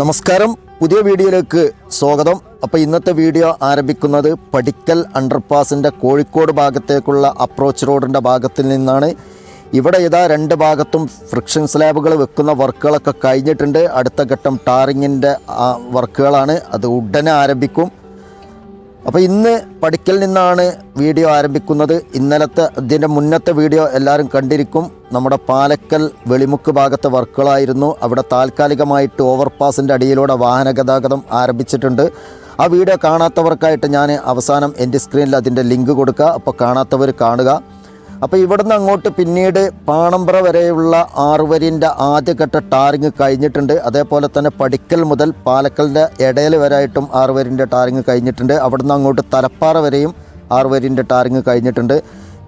നമസ്കാരം. പുതിയ വീഡിയോയിലേക്ക് സ്വാഗതം. അപ്പോൾ ഇന്നത്തെ വീഡിയോ ആരംഭിക്കുന്നത് പടിക്കൽ അണ്ടർപാസിന്റെ കോഴിക്കോട് ഭാഗത്തേക്കുള്ള അപ്രോച്ച് റോഡിന്റെ ഭാഗത്തിൽ നിന്നാണ്. ഇവിടെ ഇതാ രണ്ട് ഭാഗത്തും ഫ്രിക്ഷൻ സ്ലാബുകൾ വെക്കുന്ന വർക്കുകളൊക്കെ കഴിഞ്ഞിട്ടുണ്ട്. അടുത്ത ഘട്ടം ടാറിങ്ങിന്റെ വർക്കുകളാണ്. അത് ഉടനെ ആരംഭിക്കും. അപ്പോൾ ഇന്ന് പഠിക്കൽ നിന്നാണ് വീഡിയോ ആരംഭിക്കുന്നത്. ഇന്നലത്തെ ഇതിന്റെ മുന്നത്തെ വീഡിയോ എല്ലാവരും കണ്ടിരിക്കും. നമ്മുടെ പാലക്കൽ വെളിമുക്ക് ഭാഗത്തെ വർക്കുകളായിരുന്നു. അവിടെ താൽക്കാലികമായിട്ട് ഓവർപാസിന്റെ അടിയിലൂടെ വാഹന ഗതാഗതം ആരംഭിച്ചിട്ടുണ്ട്. ആ വീഡിയോ കാണാത്തവർക്കായിട്ട് ഞാൻ അവസാനം എന്റെ സ്ക്രീനിൽ അതിന്റെ ലിങ്ക് കൊടുക്കുക. അപ്പോൾ കാണാത്തവർ കാണുക. അപ്പോൾ ഇവിടുന്ന് അങ്ങോട്ട് പിന്നീട് പാണമ്പ്ര വരെയുള്ള ആറുവരിന്റെ ആദ്യഘട്ട ടാറിങ് കഴിഞ്ഞിട്ടുണ്ട്. അതേപോലെ തന്നെ പടിക്കൽ മുതൽ പാലക്കലിന്റെ ഇടയിൽ വരെയായിട്ടും ആറുവരിന്റെ ടാറിങ് കഴിഞ്ഞിട്ടുണ്ട്. അവിടുന്ന് അങ്ങോട്ട് തലപ്പാറ വരെയും ആറുവരിന്റെ ടാറിങ് കഴിഞ്ഞിട്ടുണ്ട്.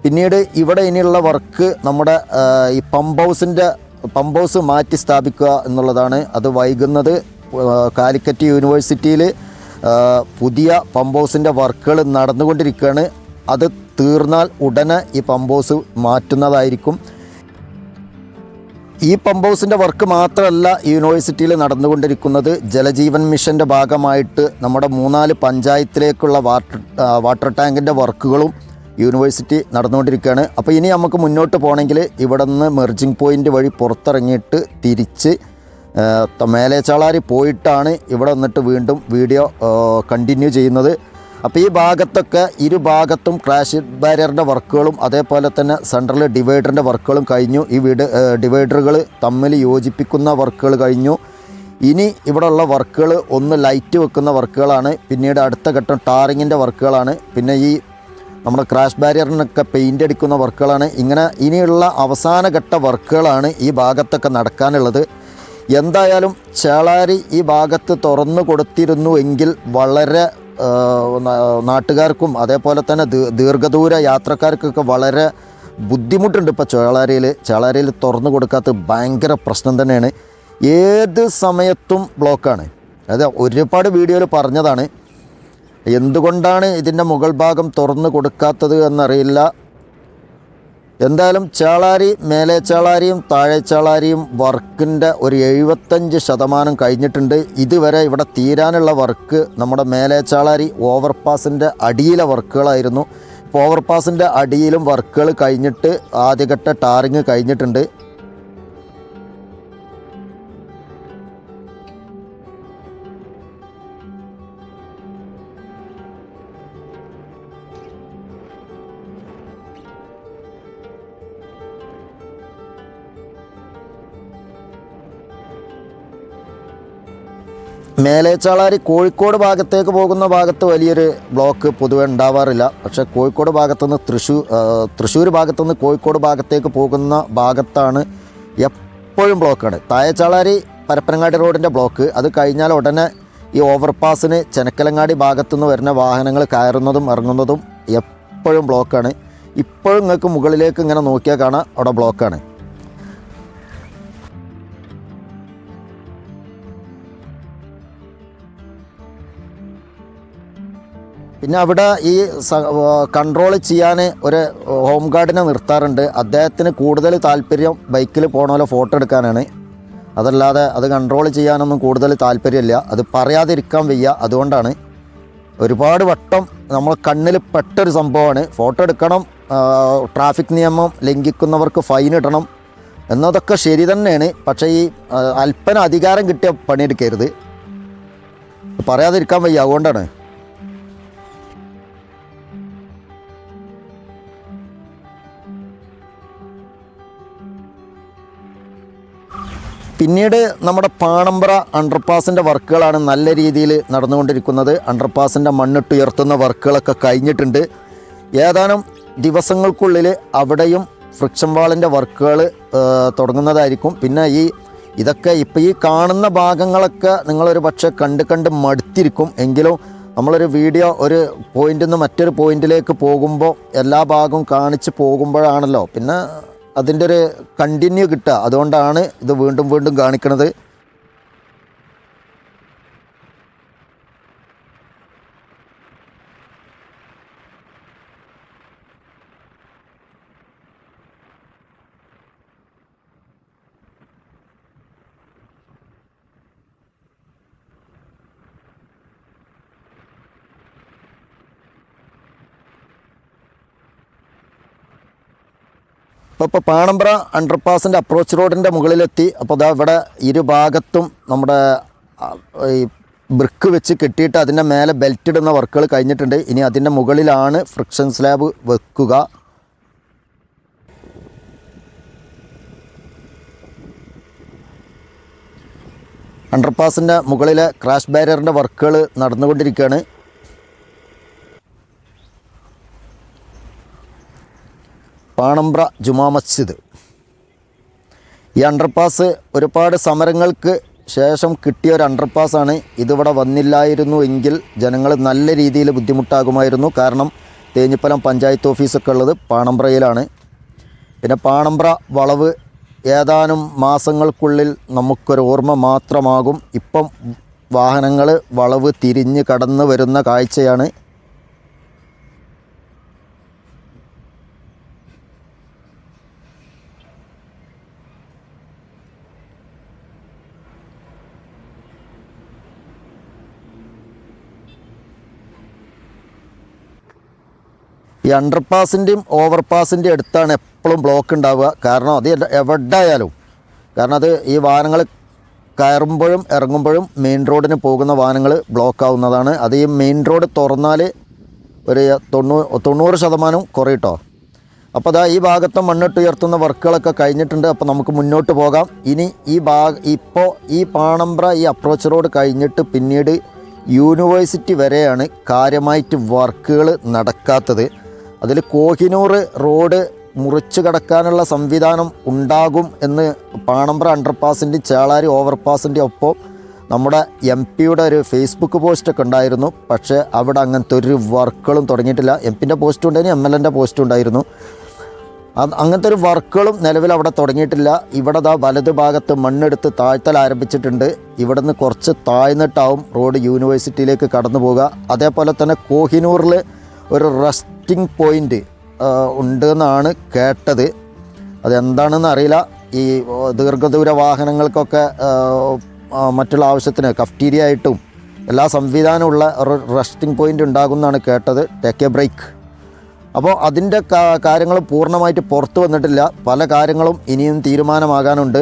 പിന്നീട് ഇവിടെ ഇനിയുള്ള വർക്ക് നമ്മുടെ ഈ പമ്പ് ഹൗസിന്റെ പമ്പ് ഹൗസ് മാറ്റി സ്ഥാപിക്കുക എന്നുള്ളതാണ്. അത് വൈകുന്നത് കാലിക്കറ്റ് യൂണിവേഴ്സിറ്റിയിൽ പുതിയ പമ്പ് ഹൗസിന്റെ വർക്കുകൾ നടന്നുകൊണ്ടിരിക്കുകയാണ്. അത് തീർന്നാൽ ഉടനെ ഈ പമ്പ് ഹൗസ് മാറ്റുന്നതായിരിക്കും. ഈ പമ്പ് ഹൗസിന്റെ വർക്ക് മാത്രമല്ല യൂണിവേഴ്സിറ്റിയിൽ നടന്നുകൊണ്ടിരിക്കുന്നത്. ജലജീവൻ മിഷന്റെ ഭാഗമായിട്ട് നമ്മുടെ മൂന്നാൽ പഞ്ചായത്തിലേക്കുള്ള വാട്ടർ വാട്ടർ ടാങ്കിന്റെ വർക്കുകളും യൂണിവേഴ്സിറ്റി നടന്നുകൊണ്ടിരിക്കുകയാണ്. അപ്പോൾ ഇനി നമുക്ക് മുന്നോട്ട് പോകണമെങ്കിൽ ഇവിടെ നിന്ന് മെർജിങ് പോയിന്റ് വഴി പുറത്തിറങ്ങിയിട്ട് തിരിച്ച് മേലേച്ചാളാരി പോയിട്ടാണ് ഇവിടെ വന്നിട്ട് വീണ്ടും വീഡിയോ കണ്ടിന്യൂ ചെയ്യുന്നത്. അപ്പോൾ ഈ ഭാഗത്തൊക്കെ ഇരു ഭാഗത്തും ക്രാഷ് ബാരിയറിന്റെ വർക്കുകളും അതേപോലെ തന്നെ സെൻട്രൽ ഡിവൈഡറിന്റെ വർക്കുകളും കഴിഞ്ഞു. ഈ വീട് ഡിവൈഡറുകൾ തമ്മിൽ യോജിപ്പിക്കുന്ന വർക്കുകൾ കഴിഞ്ഞു. ഇനി ഇവിടെയുള്ള വർക്കുകൾ ഒന്ന് ലൈറ്റ് വെക്കുന്ന വർക്കുകളാണ്. പിന്നീട് അടുത്ത ഘട്ടം ടാറിങ്ങിന്റെ വർക്കുകളാണ്. പിന്നെ ഈ നമ്മുടെ ക്രാഷ് ബാരിയറിനൊക്കെ പെയിന്റ് അടിക്കുന്ന വർക്കുകളാണ്. ഇങ്ങനെ ഇനിയുള്ള അവസാന ഘട്ട വർക്കുകളാണ് ഈ ഭാഗത്തൊക്കെ നടക്കാനുള്ളത്. എന്തായാലും ചേളാരി ഈ ഭാഗത്ത് തുറന്നു കൊടുത്തിരുന്നു എങ്കിൽ വളരെ നാട്ടുകാർക്കും അതേപോലെ തന്നെ ദീർഘദൂര യാത്രക്കാർക്കൊക്കെ വളരെ ബുദ്ധിമുട്ടുണ്ട് ഇപ്പോൾ ചേളാരിയിൽ ചേളാരിയിൽ തുറന്നു കൊടുക്കാത്ത ഭയങ്കര പ്രശ്നം തന്നെയാണ്. ഏത് സമയത്തും ബ്ലോക്കാണ് അതായത് ഒരുപാട് വീഡിയോയിൽ പറഞ്ഞതാണ്. എന്തുകൊണ്ടാണ് ഇതിന്റെ മുകൾ ഭാഗം തുറന്നു കൊടുക്കാത്തത് എന്നറിയില്ല. എന്തായാലും ചാളാരി മേലെ ചാളാരിയും താഴെ ചാളാരിയും വർക്കിന്റെ ഒരു എഴുപത്തഞ്ച് ശതമാനം കഴിഞ്ഞിട്ടുണ്ട്. ഇതുവരെ ഇവിടെ തീരാനുള്ള വർക്ക് നമ്മുടെ മേലെ ചേളാരി ഓവർപാസിന്റെ അടിയിലെ വർക്കുകളായിരുന്നു. ഇപ്പോൾ ഓവർപാസിന്റെ അടിയിലും വർക്കുകൾ കഴിഞ്ഞിട്ട് ആദ്യഘട്ട ടാറിങ് കഴിഞ്ഞിട്ടുണ്ട്. മേലേച്ചാളാരി കോഴിക്കോട് ഭാഗത്തേക്ക് പോകുന്ന ഭാഗത്ത് വലിയൊരു ബ്ലോക്ക് പൊതുവെ ഉണ്ടാവാറില്ല. പക്ഷേ കോഴിക്കോട് ഭാഗത്തുനിന്ന് തൃശ്ശൂർ തൃശ്ശൂർ ഭാഗത്തുനിന്ന് കോഴിക്കോട് ഭാഗത്തേക്ക് പോകുന്ന ഭാഗത്താണ് എപ്പോഴും ബ്ലോക്കാണ്. തായച്ചാളാരി പരപ്പനങ്ങാടി റോഡിന്റെ ബ്ലോക്ക്. അത് കഴിഞ്ഞാൽ ഉടനെ ഈ ഓവർപാസിന് ചെനക്കലങ്ങാടി ഭാഗത്തുനിന്ന് വരുന്ന വാഹനങ്ങൾ കയറുന്നതും ഇറങ്ങുന്നതും എപ്പോഴും ബ്ലോക്കാണ്. ഇപ്പോഴും നിങ്ങൾക്ക് മുകളിലേക്ക് ഇങ്ങനെ നോക്കിയാൽ കാണാം അവിടെ ബ്ലോക്കാണ്. പിന്നെ അവിടെ ഈ കൺട്രോൾ ചെയ്യാൻ ഒരു ഹോം ഗാർഡിനെ നിർത്താറുണ്ട്. അദ്ദേഹത്തിന് കൂടുതൽ താല്പര്യം ബൈക്കിൽ പോകണ ഫോട്ടോ എടുക്കാനാണ്. അതല്ലാതെ അത് കൺട്രോൾ ചെയ്യാനൊന്നും കൂടുതൽ താല്പര്യമില്ല. അത് പറയാതിരിക്കാൻ വയ്യ. അതുകൊണ്ടാണ് ഒരുപാട് വട്ടം നമ്മൾ കണ്ണിൽ പെട്ടൊരു സംഭവമാണ്. ഫോട്ടോ എടുക്കണം ട്രാഫിക് നിയമം ലംഘിക്കുന്നവർക്ക് ഫൈൻ ഇടണം എന്നതൊക്കെ ശരി തന്നെയാണ്. പക്ഷേ ഈ അല്പന അധികാരം കിട്ടിയ പണിയെടുക്കരുത്. പറയാതിരിക്കാൻ വയ്യ. അതുകൊണ്ടാണ്. പിന്നീട് നമ്മുടെ പാണമ്പ്ര അണ്ടർപാസിന്റെ വർക്കുകളാണ് നല്ല രീതിയിൽ നടന്നുകൊണ്ടിരിക്കുന്നത്. അണ്ടർപാസിന്റെ മണ്ണിട്ടുയർത്തുന്ന വർക്കുകളൊക്കെ കഴിഞ്ഞിട്ടുണ്ട്. ഏതാനും ദിവസങ്ങൾക്കുള്ളിൽ അവിടെയും ഫ്രിക്ഷൻ വാളിന്റെ വർക്കുകൾ തുടങ്ങുന്നതായിരിക്കും. പിന്നെ ഈ ഇതൊക്കെ ഇപ്പോൾ ഈ കാണുന്ന ഭാഗങ്ങളൊക്കെ നിങ്ങളൊരു പക്ഷേ കണ്ട് കണ്ട് മടുത്തിരിക്കും. എങ്കിലും നമ്മളൊരു വീഡിയോ ഒരു പോയിന്റിൽ നിന്ന് മറ്റൊരു പോയിന്റിലേക്ക് പോകുമ്പോൾ എല്ലാ ഭാഗവും കാണിച്ച് പോകുമ്പോഴാണല്ലോ. പിന്നെ അതിന്റെ ഒരു കണ്ടിന്യൂ കിട്ടുക. അതുകൊണ്ടാണ് ഇത് വീണ്ടും വീണ്ടും കാണിക്കുന്നത് ഇപ്പോൾ ഇപ്പോൾ പാണമ്പ്ര അണ്ടർപാസിന്റെ അപ്രോച്ച് റോഡിന്റെ മുകളിലെത്തി. അപ്പോൾ അതാ ഇവിടെ ഇരുഭാഗത്തും നമ്മുടെ ഈ ബ്രിക്ക് വെച്ച് കെട്ടിയിട്ട് അതിന്റെ മേലെ ബെൽറ്റ് ഇടുന്ന വർക്കുകൾ കഴിഞ്ഞിട്ടുണ്ട്. ഇനി അതിന്റെ മുകളിലാണ് ഫ്രിക്ഷൻ സ്ലാബ് വെക്കുക. അണ്ടർപാസിന്റെ മുകളിലെ ക്രാഷ് ബാരിയറിന്റെ വർക്കുകൾ നടന്നുകൊണ്ടിരിക്കുകയാണ്. പാണമ്പ്ര ജുമാ മസ്ജിദ്. ഈ അണ്ടർപാസ് ഒരുപാട് സമരങ്ങൾക്ക് ശേഷം കിട്ടിയ ഒരു അണ്ടർപാസാണ്. ഇതിവിടെ വന്നില്ലായിരുന്നു എങ്കിൽ ജനങ്ങൾ നല്ല രീതിയിൽ ബുദ്ധിമുട്ടാകുമായിരുന്നു. കാരണം തേഞ്ഞിപ്പലം പഞ്ചായത്ത് ഓഫീസൊക്കെ ഉള്ളത് പാണമ്പ്രയിലാണ്. പിന്നെ പാണമ്പ്ര വളവ് ഏതാനും മാസങ്ങൾക്കുള്ളിൽ നമുക്കൊരു ഓർമ്മ മാത്രമാകും. ഇപ്പം വാഹനങ്ങൾ വളവ് തിരിഞ്ഞ് കടന്നു വരുന്ന കാഴ്ചയാണ്. ഈ അണ്ടർപാസിന്റെയും ഓവർപാസിന്റെയും അടുത്താണ് എപ്പോഴും ബ്ലോക്ക് ഉണ്ടാവുക. കാരണം അത് എവിടെയായാലും. കാരണം അത് ഈ വാഹനങ്ങൾ കയറുമ്പോഴും ഇറങ്ങുമ്പോഴും മെയിൻ റോഡിന് പോകുന്ന വാഹനങ്ങൾ ബ്ലോക്ക് ആവുന്നതാണ്. അത് ഈ മെയിൻ റോഡ് തുറന്നാൽ ഒരു തൊണ്ണൂ തൊണ്ണൂറ് ശതമാനം കുറയിട്ടോ. അപ്പോൾ അതാ ഈ ഭാഗത്തെ മണ്ണിട്ട് ഉയർത്തുന്ന വർക്കുകളൊക്കെ കഴിഞ്ഞിട്ടുണ്ട്. അപ്പോൾ നമുക്ക് മുന്നോട്ട് പോകാം. ഇനി ഈ ഭാഗ ഇപ്പോൾ ഈ പാണമ്പ്ര ഈ അപ്രോച്ച് റോഡ് കഴിഞ്ഞിട്ട് പിന്നീട് യൂണിവേഴ്സിറ്റി വരെയാണ് കാര്യമായിട്ട് വർക്കുകൾ നടക്കാത്തത്. അതിൽ കോഹിനൂർ റോഡ് മുറിച്ച് കടക്കാനുള്ള സംവിധാനം ഉണ്ടാകും എന്ന് പാണമ്പ്ര അണ്ടർപാസിന്റെയും ചേളാരി ഓവർപാസിന്റെയും ഒപ്പം നമ്മുടെ എം പിയുടെ ഒരു ഫേസ്ബുക്ക് പോസ്റ്റൊക്കെ ഉണ്ടായിരുന്നു. പക്ഷേ അവിടെ അങ്ങനത്തെ ഒരു വർക്കുകളും തുടങ്ങിയിട്ടില്ല. എം പിന്റെ പോസ്റ്റ് ഉണ്ടായിരുന്നു എം എൽ എന്റെ പോസ്റ്റ് ഉണ്ടായിരുന്നു. അങ്ങനത്തെ ഒരു വർക്കുകളും നിലവിൽ അവിടെ തുടങ്ങിയിട്ടില്ല. ഇവിടെ ദാ വലത് ഭാഗത്ത് മണ്ണെടുത്ത് താഴ്ത്തൽ ആരംഭിച്ചിട്ടുണ്ട്. ഇവിടെ നിന്ന് കുറച്ച് താഴ്ന്നിട്ടാവും റോഡ് യൂണിവേഴ്സിറ്റിയിലേക്ക് കടന്നു പോവുക അതേപോലെ തന്നെ കോഹിനൂറിൽ ഒരു റെസ്റ്റിംഗ് പോയിന്റ് ഉണ്ട് എന്നാണ് കേട്ടത്. അതെന്താണെന്ന് അറിയില്ല. ഈ ദീർഘദൂര വാഹനങ്ങൾക്കൊക്കെ മറ്റുള്ള ആവശ്യത്തിന് കഫ്റ്റീരിയ ആയിട്ടും എല്ലാ സംവിധാനമുള്ള ഒരു റെസ്റ്റിംഗ് പോയിന്റ് ഉണ്ടാകുമെന്നാണ് കേട്ടത്. ടേക്ക് എ ബ്രേക്ക് അപ്പോൾ അതിന്റെ കാര്യങ്ങൾ പൂർണമായിട്ട് പുറത്തു വന്നിട്ടില്ല. പല കാര്യങ്ങളും ഇനിയും തീരുമാനമാകാനുണ്ട്.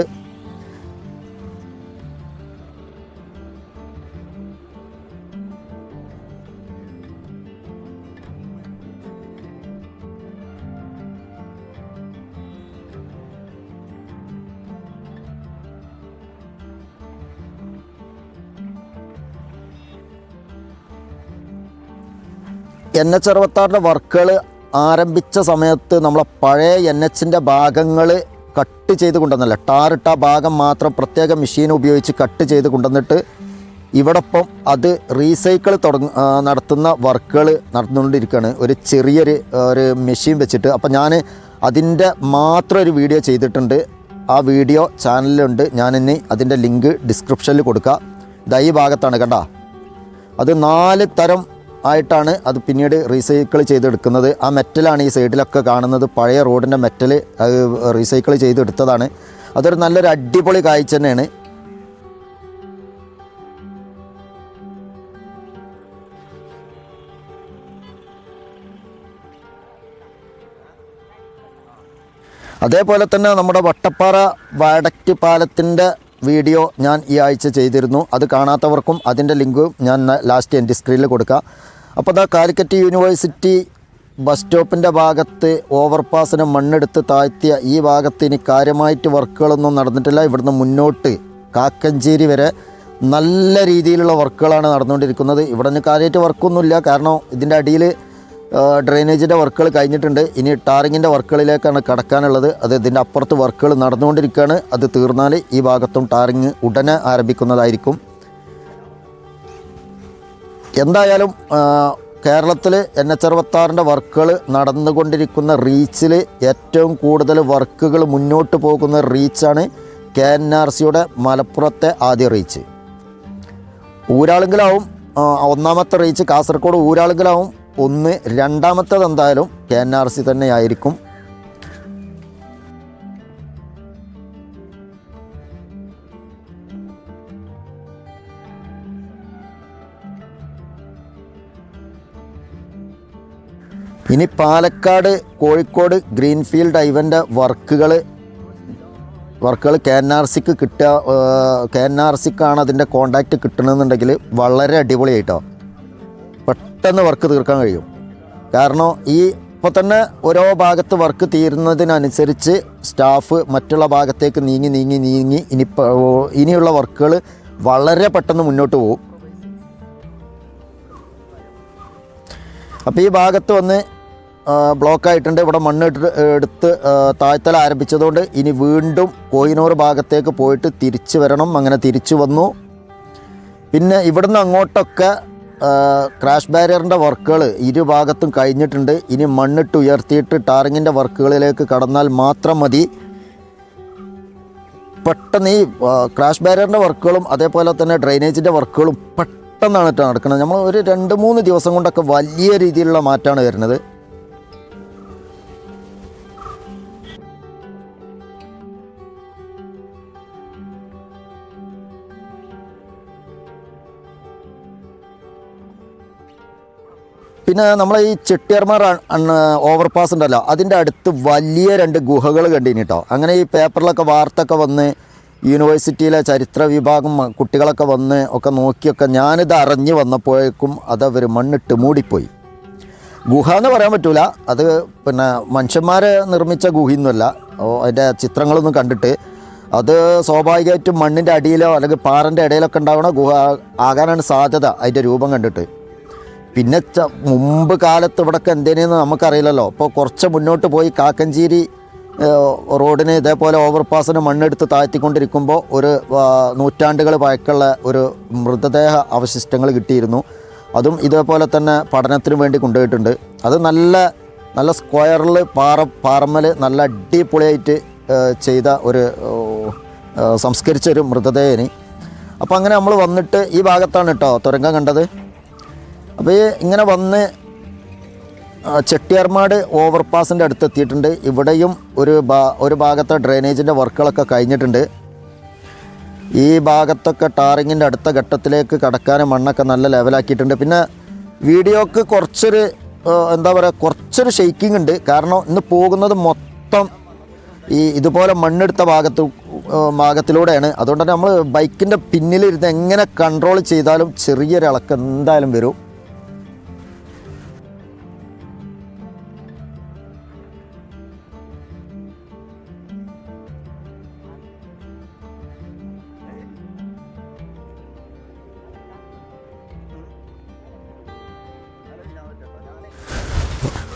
എൻ എച്ച് അറുപത്താറിന്റെ വർക്കുകൾ ആരംഭിച്ച സമയത്ത് നമ്മളെ പഴയ എൻ എച്ചിന്റെ ഭാഗങ്ങൾ കട്ട് ചെയ്ത് കൊണ്ടുവന്നല്ല ടാറിട്ട ഭാഗം മാത്രം പ്രത്യേക മെഷീൻ ഉപയോഗിച്ച് കട്ട് ചെയ്ത് കൊണ്ടുവന്നിട്ട് ഇവിടൊപ്പം അത് റീസൈക്കിൾ തുടങ്ങ നടത്തുന്ന വർക്കുകൾ നടന്നുകൊണ്ടിരിക്കുകയാണ്. ഒരു ചെറിയൊരു ഒരു മെഷീൻ വെച്ചിട്ട്. അപ്പം ഞാൻ അതിന്റെ മാത്രം ഒരു വീഡിയോ ചെയ്തിട്ടുണ്ട്. ആ വീഡിയോ ചാനലിലുണ്ട്. ഞാൻ ഇനി അതിന്റെ ലിങ്ക് ഡിസ്ക്രിപ്ഷനിൽ കൊടുക്കുക ഇതാ ഈ ഭാഗത്താണ് കണ്ട. അത് നാല് തരം ആയിട്ടാണ് അത് പിന്നീട് റീസൈക്കിൾ ചെയ്തെടുക്കുന്നത്. ആ മെറ്റലാണ് ഈ സൈഡിലൊക്കെ കാണുന്നത്. പഴയ റോഡിന്റെ മെറ്റൽ അത് റീസൈക്കിൾ ചെയ്തെടുത്തതാണ്. അതൊരു നല്ലൊരു അടിപൊളി കാഴ്ച തന്നെയാണ്. അതേപോലെ തന്നെ നമ്മുടെ വട്ടപ്പാറ വടക്ക് പാലത്തിന്റെ വീഡിയോ ഞാൻ ഈ ആഴ്ച ചെയ്തിരുന്നു. അത് കാണാത്തവർക്കും അതിന്റെ ലിങ്കും ഞാൻ ലാസ്റ്റ് എന്റെ സ്ക്രീനിൽ കൊടുക്കാം. അപ്പോൾ അതാ കാലിക്കറ്റ് യൂണിവേഴ്സിറ്റി ബസ് സ്റ്റോപ്പിന്റെ ഭാഗത്ത് ഓവർപാസിന് മണ്ണെടുത്ത് താഴ്ത്തിയ ഈ ഭാഗത്ത് ഇനി കാര്യമായിട്ട് വർക്കുകളൊന്നും നടന്നിട്ടില്ല. ഇവിടുന്ന് മുന്നോട്ട് കാക്കഞ്ചേരി വരെ നല്ല രീതിയിലുള്ള വർക്കുകളാണ് നടന്നുകൊണ്ടിരിക്കുന്നത്. ഇവിടെ നിന്ന് കാര്യമായിട്ട് വർക്കൊന്നുമില്ല. കാരണം ഇതിന്റെ അടിയിൽ ഡ്രെയിനേജിന്റെ വർക്കുകൾ കഴിഞ്ഞിട്ടുണ്ട്. ഇനി ടാറിങ്ങിന്റെ വർക്കുകളിലേക്കാണ് കടക്കാനുള്ളത്. അത് ഇതിന്റെ അപ്പുറത്ത് വർക്കുകൾ നടന്നുകൊണ്ടിരിക്കുകയാണ്. അത് തീർന്നാൽ ഈ ഭാഗത്തും ടാറിങ് ഉടനെ ആരംഭിക്കുന്നതായിരിക്കും. എന്തായാലും കേരളത്തിൽ എൻ എച്ച് അറുപത്താറിന്റെ വർക്കുകൾ നടന്നുകൊണ്ടിരിക്കുന്ന റീച്ചിൽ ഏറ്റവും കൂടുതൽ വർക്കുകൾ മുന്നോട്ട് പോകുന്ന റീച്ചാണ് കെ എൻ ആർ സിയുടെ മലപ്പുറത്തെ ആദ്യ റീച്ച്. ഊരാളുങ്കലാവും ഒന്നാമത്തെ റീച്ച് കാസർഗോഡ് ഊരാളുങ്കലാവും ഒന്ന് രണ്ടാമത്തേത് എന്തായാലും കെ എൻ ആർ സി തന്നെയായിരിക്കും. ഇനി പാലക്കാട് കോഴിക്കോട് ഗ്രീൻഫീൽഡ് ഐവന്റെ വർക്കുകൾ വർക്കുകൾ കെ എൻ ആർ സിക്ക് കിട്ടുക കെ എൻ ആർ സിക്കാണ് അതിന്റെ കോണ്ടാക്റ്റ് കിട്ടണമെന്നുണ്ടെങ്കിൽ വളരെ അടിപൊളിയായിട്ടോ. പെട്ടെന്ന് വർക്ക് തീർക്കാൻ കഴിയും. കാരണം ഈ ഇപ്പോൾ തന്നെ ഓരോ ഭാഗത്ത് വർക്ക് തീരുന്നതിനനുസരിച്ച് സ്റ്റാഫ് മറ്റുള്ള ഭാഗത്തേക്ക് നീങ്ങി നീങ്ങി നീങ്ങി ഇനി ഇനിയുള്ള വർക്കുകൾ വളരെ പെട്ടെന്ന് മുന്നോട്ട് പോകും അപ്പോൾ ഈ ഭാഗത്ത് വന്ന് ബ്ലോക്ക് ആയിട്ടുണ്ട് ഇവിടെ മണ്ണ് ഇട്ട് എടുത്ത് താഴ്ത്തൽ ആരംഭിച്ചതുകൊണ്ട് ഇനി വീണ്ടും കോയിനൂർ ഭാഗത്തേക്ക് പോയിട്ട് തിരിച്ചു വരണം. അങ്ങനെ തിരിച്ചു വന്നു. പിന്നെ ഇവിടുന്ന് അങ്ങോട്ടൊക്കെ ക്രാഷ് ബാരിയറിന്റെ വർക്കുകൾ ഇരുഭാഗത്തും കഴിഞ്ഞിട്ടുണ്ട്. ഇനി മണ്ണിട്ട് ഉയർത്തിയിട്ട് ടാറിങ്ങിന്റെ വർക്കുകളിലേക്ക് കടന്നാൽ മാത്രം മതി. പെട്ടെന്ന് ഈ ക്രാഷ് ബാരിയറിന്റെ വർക്കുകളും അതേപോലെ തന്നെ ഡ്രെയിനേജിന്റെ വർക്കുകളും പെട്ടെന്നാണ് നടക്കുന്നത്. നമ്മൾ ഒരു രണ്ട് മൂന്ന് ദിവസം കൊണ്ടൊക്കെ വലിയ രീതിയിലുള്ള മാറ്റമാണ് വരുന്നത്. പിന്നെ നമ്മളെ ഈ ചെട്ടിയാർമാർ ഓവർപാസ് ഉണ്ടല്ലോ അതിന്റെ അടുത്ത് വലിയ രണ്ട് ഗുഹകൾ കണ്ടിന് കേട്ടോ അങ്ങനെ ഈ പേപ്പറിലൊക്കെ വാർത്തൊക്കെ വന്ന് യൂണിവേഴ്സിറ്റിയിലെ ചരിത്ര വിഭാഗം കുട്ടികളൊക്കെ വന്ന് ഒക്കെ നോക്കിയൊക്കെ ഞാനിത് അറിഞ്ഞ് വന്നപ്പോഴേക്കും അത് അവർ മണ്ണിട്ട് മൂടിപ്പോയി. ഗുഹ എന്ന് പറയാൻ പറ്റൂല അത് പിന്നെ മനുഷ്യന്മാർ നിർമ്മിച്ച ഗുഹയൊന്നുമല്ല. അതിന്റെ ചിത്രങ്ങളൊന്നും കണ്ടിട്ട് അത് സ്വാഭാവികമായിട്ടും മണ്ണിന്റെ അടിയിലോ അല്ലെങ്കിൽ പാറന്റെ ഇടയിലൊക്കെ ഉണ്ടാവണ ഗുഹ ആകാനാണ് സാധ്യത അതിന്റെ രൂപം കണ്ടിട്ട്. പിന്നെ മുമ്പ് കാലത്ത് ഇവിടൊക്കെ എന്തേനെന്ന് നമുക്കറിയില്ലല്ലോ. അപ്പോൾ കുറച്ച് മുന്നോട്ട് പോയി കാക്കഞ്ചേരി റോഡിനെ ഇതേപോലെ ഓവർപാസിന് മണ്ണെടുത്ത് താഴ്ത്തിക്കൊണ്ടിരിക്കുമ്പോൾ ഒരു നൂറ്റാണ്ടുകൾ പഴക്കമുള്ള ഒരു മൃതദേഹ അവശിഷ്ടങ്ങൾ കിട്ടിയിരുന്നു. അതും ഇതേപോലെ തന്നെ പഠനത്തിനു വേണ്ടി കൊണ്ടുപോയിട്ടുണ്ട്. അത് നല്ല നല്ല സ്ക്വയറിൽ പാറ പാറമ്മൽ നല്ല അടിപൊളിയായിട്ട് ചെയ്ത ഒരു സംസ്കരിച്ച ഒരു മൃതദേഹന്. അപ്പോൾ അങ്ങനെ നമ്മൾ വന്നിട്ട് ഈ ഭാഗത്താണ് കേട്ടോ തുരങ്കം കണ്ടത്. അപ്പോൾ ഇങ്ങനെ വന്ന് ചെട്ടിയാർമാട് ഓവർപാസിന്റെ അടുത്ത് എത്തിയിട്ടുണ്ട് ഇവിടെയും ഒരു ഭാ ഒരു ഭാഗത്തെ ഡ്രെയിനേജിന്റെ വർക്കുകളൊക്കെ കഴിഞ്ഞിട്ടുണ്ട്. ഈ ഭാഗത്തൊക്കെ ടാറിങ്ങിന്റെ അടുത്ത ഘട്ടത്തിലേക്ക് കടക്കാനും മണ്ണൊക്കെ നല്ല ലെവലാക്കിയിട്ടുണ്ട്. പിന്നെ വീഡിയോക്ക് കുറച്ചൊരു എന്താ പറയുക കുറച്ചൊരു ഷെയ്ക്കിംഗ് ഉണ്ട്. കാരണം ഇന്ന് പോകുന്നത് മൊത്തം ഈ ഇതുപോലെ മണ്ണെടുത്ത ഭാഗത്ത് ഭാഗത്തിലൂടെയാണ്. അതുകൊണ്ട് തന്നെ നമ്മൾ ബൈക്കിന്റെ പിന്നിലിരുന്ന് എങ്ങനെ കൺട്രോൾ ചെയ്താലും ചെറിയൊരു ഇളക്കം എന്തായാലും വരും.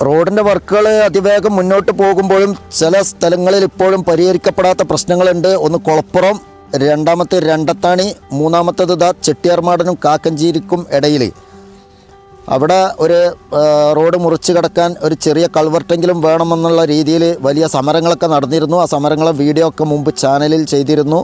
റോഡിന്റെ വർക്കുകൾ അതിവേഗം മുന്നോട്ട് പോകുമ്പോഴും ചില സ്ഥലങ്ങളിൽ ഇപ്പോഴും പരിഹരിക്കപ്പെടാത്ത പ്രശ്നങ്ങളുണ്ട്. ഒന്ന് കുളപ്പുറം രണ്ടാമത്തെ രണ്ടത്താണി മൂന്നാമത്തേത് ദാ ചെട്ടിയാർമാടനും കാക്കഞ്ചേരിക്കും ഇടയിൽ. അവിടെ ഒരു റോഡ് മുറിച്ച് കിടക്കാൻ ഒരു ചെറിയ കൾവർട്ടെങ്കിലും വേണമെന്നുള്ള രീതിയിൽ വലിയ സമരങ്ങളൊക്കെ നടന്നിരുന്നു. ആ സമരങ്ങളെ വീഡിയോ ഒക്കെ മുമ്പ് ചാനലിൽ ചെയ്തിരുന്നു.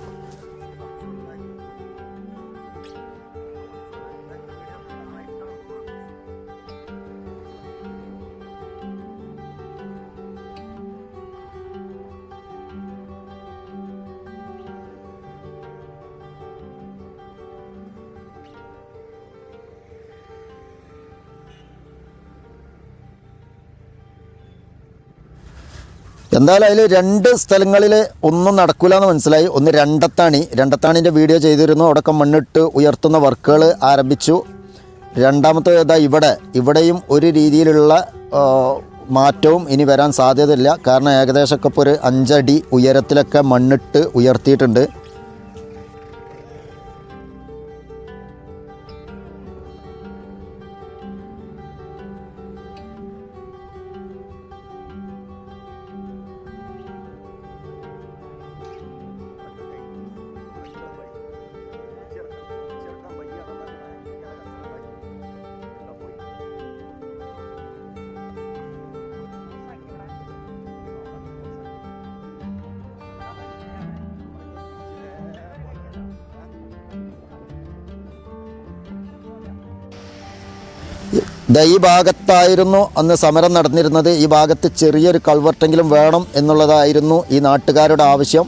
എന്തായാലും അതിൽ രണ്ട് സ്ഥലങ്ങളിൽ ഒന്നും നടക്കില്ല എന്ന് മനസ്സിലായി. ഒന്ന് രണ്ടത്താണി. രണ്ടത്താണിന്റെ വീഡിയോ ചെയ്തിരുന്നു. അവിടെ മണ്ണിട്ട് ഉയർത്തുന്ന വർക്കുകൾ ആരംഭിച്ചു. രണ്ടാമത്തെ ഇതാ ഇവിടെ. ഇവിടെയും ഒരു രീതിയിലുള്ള മാറ്റവും ഇനി വരാൻ സാധ്യതയില്ല. കാരണം ഏകദേശമൊക്കെ ഇപ്പോൾ ഒരു അഞ്ചടി ഉയരത്തിലൊക്കെ മണ്ണിട്ട് ഉയർത്തിയിട്ടുണ്ട്. ദാ ഈ ഭാഗത്തായിരുന്നു അന്ന് സമരം നടന്നിരുന്നത്. ഈ ഭാഗത്ത് ചെറിയൊരു കൾവർട്ടെങ്കിലും വേണം എന്നുള്ളതായിരുന്നു ഈ നാട്ടുകാരുടെ ആവശ്യം.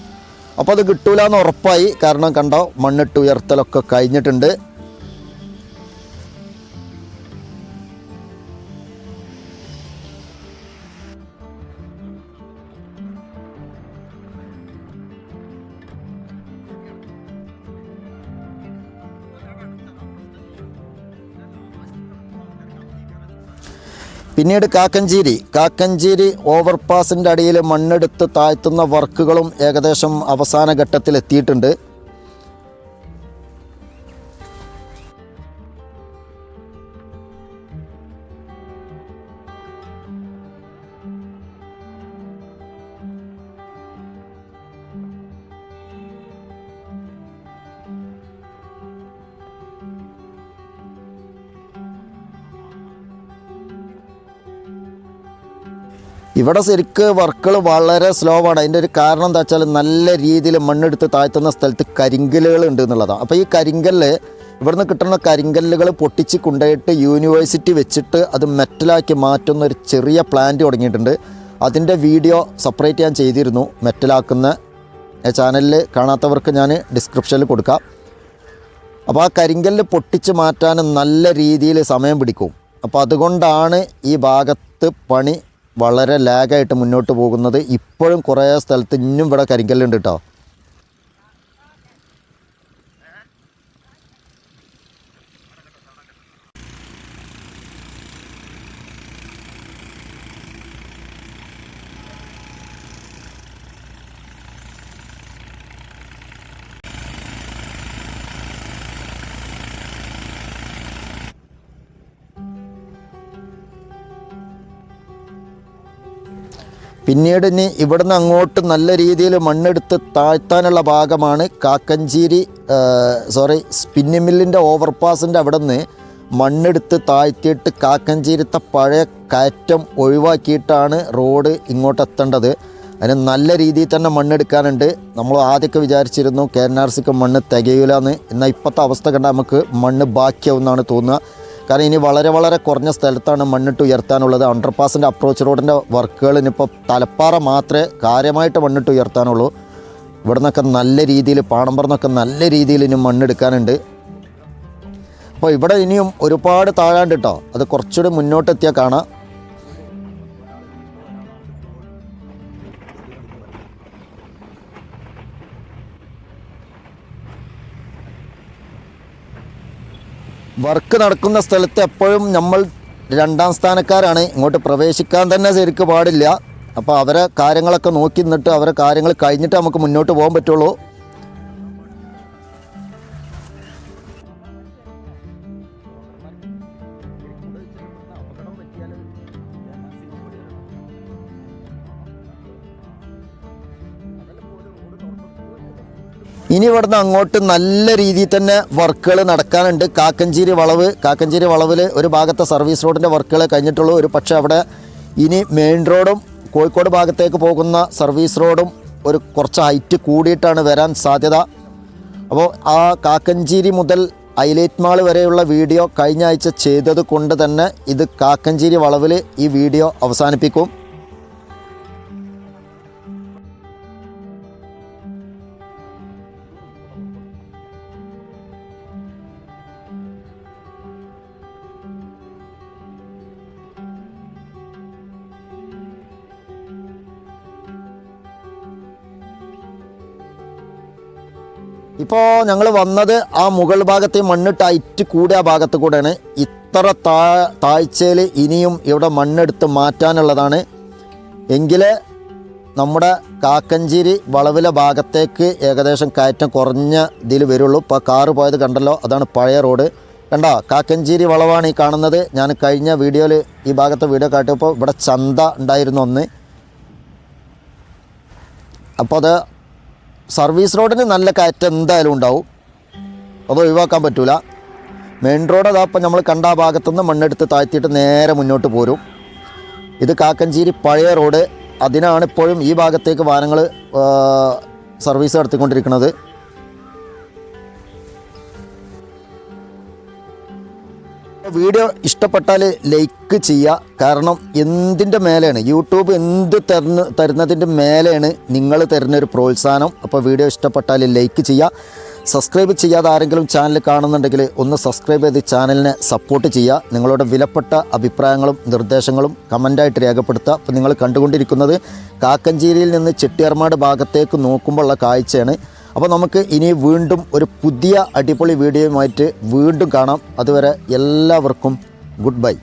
അപ്പോൾ അത് കിട്ടൂല എന്ന് ഉറപ്പായി. കാരണം കണ്ടോ മണ്ണിട്ട് ഉയർത്തലൊക്കെ കഴിഞ്ഞിട്ടുണ്ട്. പിന്നീട് കാക്കഞ്ചേരി. കാക്കഞ്ചേരി ഓവർപാസിന്റെ അടിയിൽ മണ്ണെടുത്ത് താഴ്ത്തുന്ന വർക്കുകളും ഏകദേശം അവസാന ഘട്ടത്തിൽ എത്തിയിട്ടുണ്ട് ഇവിടെ ശരിക്ക് വർക്കുകൾ വളരെ സ്ലോ ആണ്. അതിന്റെ ഒരു കാരണം എന്താ വെച്ചാൽ നല്ല രീതിയിൽ മണ്ണെടുത്ത് താഴ്ത്തുന്ന സ്ഥലത്ത് കരിങ്കല്ലുകൾ ഉണ്ട് എന്നുള്ളതാണ്. അപ്പോൾ ഈ കരിങ്കല്ല് ഇവിടുന്ന് കിട്ടുന്ന കരിങ്കല്ലുകൾ പൊട്ടിച്ച് കൊണ്ടുപോയിട്ട് യൂണിവേഴ്സിറ്റി വെച്ചിട്ട് അത് മെറ്റലാക്കി മാറ്റുന്ന ഒരു ചെറിയ പ്ലാന്റ് തുടങ്ങിയിട്ടുണ്ട്. അതിന്റെ വീഡിയോ സെപ്പറേറ്റ് ഞാൻ ചെയ്തിരുന്നു. മെറ്റലാക്കുന്ന ചാനലിൽ കാണാത്തവർക്ക് ഞാൻ ഡിസ്ക്രിപ്ഷനിൽ കൊടുക്കാം. അപ്പോൾ ആ കരിങ്കല്ല് പൊട്ടിച്ച് മാറ്റാൻ നല്ല രീതിയിൽ സമയം പിടിക്കും. അപ്പോൾ അതുകൊണ്ടാണ് ഈ ഭാഗത്ത് പണി വളരെ ലാഗായിട്ട് മുന്നോട്ട് പോകുന്നത് ഇപ്പോഴും കുറേ സ്ഥലത്ത് ഇന്നും ഇവിടെ കരിങ്കല്ലുണ്ട് കേട്ടോ പിന്നീട് ഇനി ഇവിടുന്ന് അങ്ങോട്ട് നല്ല രീതിയിൽ മണ്ണെടുത്ത് താഴ്ത്താനുള്ള ഭാഗമാണ് കാക്കഞ്ചേരി സോറി സ്പിന്നി മില്ലിന്റെ ഓവർപാസിന്റെ അവിടെ നിന്ന് മണ്ണെടുത്ത് താഴ്ത്തിയിട്ട് കാക്കഞ്ചേരിത്തെ പഴയ കയറ്റം ഒഴിവാക്കിയിട്ടാണ് റോഡ് ഇങ്ങോട്ട് എത്തേണ്ടത്. അതിന് നല്ല രീതിയിൽ തന്നെ മണ്ണെടുക്കാനുണ്ട്. നമ്മൾ ആദ്യമൊക്കെ വിചാരിച്ചിരുന്നു കെ എൻ ആർ സിക്ക് മണ്ണ് തികയില്ലെന്ന് എന്നാൽ ഇപ്പോഴത്തെ അവസ്ഥ കണ്ടാൽ നമുക്ക് മണ്ണ് ബാക്കിയാവുമെന്നാണ് തോന്നുക. കാരണം ഇനി വളരെ വളരെ കുറഞ്ഞ സ്ഥലത്താണ് മണ്ണിട്ട് ഉയർത്താനുള്ളത്. അണ്ടർപാസിന്റെ അപ്രോച്ച് റോഡിന്റെ വർക്കുകൾ ഇനിയിപ്പോൾ തലപ്പാറ മാത്രമേ കാര്യമായിട്ട് മണ്ണിട്ട് ഉയർത്താനുള്ളൂ. ഇവിടെ നിന്നൊക്കെ നല്ല രീതിയിൽ പാണമ്പറന്നൊക്കെ നല്ല രീതിയിൽ ഇനി മണ്ണെടുക്കാനുണ്ട്. അപ്പോൾ ഇവിടെ ഇനിയും ഒരുപാട് താഴാണ്ട് കേട്ടോ അത് കുറച്ചുകൂടി മുന്നോട്ടെത്തിയാൽ കാണാം. വർക്ക് നടക്കുന്ന സ്ഥലത്ത് എപ്പോഴും നമ്മൾ രണ്ടാം സ്ഥാനക്കാരാണ്. ഇങ്ങോട്ട് പ്രവേശിക്കാൻ തന്നെ ശരിക്ക് പാടില്ല. അപ്പോൾ അവരെ കാര്യങ്ങളൊക്കെ നോക്കി നിന്നിട്ട് അവരെ കാര്യങ്ങൾ കഴിഞ്ഞിട്ട് നമുക്ക് മുന്നോട്ട് പോകാൻ പറ്റുള്ളൂ. ഇനി ഇവിടുന്ന് അങ്ങോട്ട് നല്ല രീതിയിൽ തന്നെ വർക്കുകൾ നടക്കാനുണ്ട്. കാക്കഞ്ചേരി വളവ് കാക്കഞ്ചേരി വളവിൽ ഒരു ഭാഗത്തെ സർവീസ് റോഡിന്റെ വർക്കുകൾ കഴിഞ്ഞിട്ടുള്ളൂ. ഒരു പക്ഷേ അവിടെ ഇനി മെയിൻ റോഡും കോഴിക്കോട് ഭാഗത്തേക്ക് പോകുന്ന സർവീസ് റോഡും ഒരു കുറച്ച് ഹൈറ്റ് കൂടിയിട്ടാണ് വരാൻ സാധ്യത. അപ്പോൾ ആ കാക്കഞ്ചേരി മുതൽ ഐലൈറ്റ് മാൾ വരെയുള്ള വീഡിയോ കഴിഞ്ഞ ആഴ്ച ചെയ്തത് കൊണ്ട് തന്നെ ഇത് കാക്കഞ്ചേരി വളവിൽ ഈ വീഡിയോ അവസാനിപ്പിക്കും. ഇപ്പോൾ ഞങ്ങൾ വന്നത് ആ മുകൾ ഭാഗത്തെ മണ്ണിട്ട് അയറ്റ് കൂടിയ ഭാഗത്ത് കൂടെയാണ്. ഇത്ര താ താഴ്ചയിൽ ഇനിയും ഇവിടെ മണ്ണെടുത്ത് മാറ്റാനുള്ളതാണ്. എങ്കിൽ നമ്മുടെ കാക്കഞ്ചേരി വളവിലെ ഭാഗത്തേക്ക് ഏകദേശം കയറ്റം കുറഞ്ഞ ഇതിൽ വരുള്ളൂ. ഇപ്പോൾ കാറ് പോയത് കണ്ടല്ലോ അതാണ് പഴയ റോഡ്. കണ്ടോ കാക്കഞ്ചേരി വളവാണ് ഈ കാണുന്നത്. ഞാൻ കഴിഞ്ഞ വീഡിയോയിൽ ഈ ഭാഗത്തെ വീഡിയോ കാട്ടിയപ്പോൾ ഇവിടെ ചന്ത ഉണ്ടായിരുന്നു ഒന്ന് അപ്പോൾ അത് സർവീസ് റോഡിന് നല്ല കയറ്റം എന്തായാലും ഉണ്ടാവും. അത് ഒഴിവാക്കാൻ പറ്റൂല. മെയിൻ റോഡ് അതാ ഇപ്പം നമ്മൾ കണ്ട ആ ഭാഗത്തുനിന്ന് മണ്ണെടുത്ത് താഴ്ത്തിയിട്ട് നേരെ മുന്നോട്ട് പോരും. ഇത് കാക്കഞ്ചേരി പഴയ റോഡ്. അതിനാണ് ഇപ്പോഴും ഈ ഭാഗത്തേക്ക് വാഹനങ്ങൾ സർവീസ് നടത്തിക്കൊണ്ടിരിക്കുന്നത്. വീഡിയോ ഇഷ്ടപ്പെട്ടാൽ ലൈക്ക് ചെയ്യുക. കാരണം എന്തിന്റെ മേലെയാണ്? യൂട്യൂബ് എന്ത് തരുന്ന തരുന്നതിന്റെ മേലെയാണ് നിങ്ങൾ തരുന്നൊരു പ്രോത്സാഹനം. അപ്പോൾ വീഡിയോ ഇഷ്ടപ്പെട്ടാൽ ലൈക്ക് ചെയ്യുക. സബ്സ്ക്രൈബ് ചെയ്യാതെ ആരെങ്കിലും ചാനൽ കാണുന്നുണ്ടെങ്കിൽ ഒന്ന് സബ്സ്ക്രൈബ് ചെയ്ത് ചാനലിനെ സപ്പോർട്ട് ചെയ്യുക. നിങ്ങളുടെ വിലപ്പെട്ട അഭിപ്രായങ്ങളും നിർദ്ദേശങ്ങളും കമന്റായിട്ട് രേഖപ്പെടുത്തുക. അപ്പോൾ നിങ്ങൾ കണ്ടുകൊണ്ടിരിക്കുന്നത് കാക്കഞ്ചേരിയിൽ നിന്ന് ചെട്ടിയർമാട് ഭാഗത്തേക്ക് നോക്കുമ്പോഴുള്ള കാഴ്ചയാണ്. അപ്പോൾ നമുക്ക് ഇനി വീണ്ടും ഒരു പുതിയ അടിപൊളി വീഡിയോയുമായിട്ട് വീണ്ടും കാണാം. അതുവരെ എല്ലാവർക്കും ഗുഡ് ബൈ.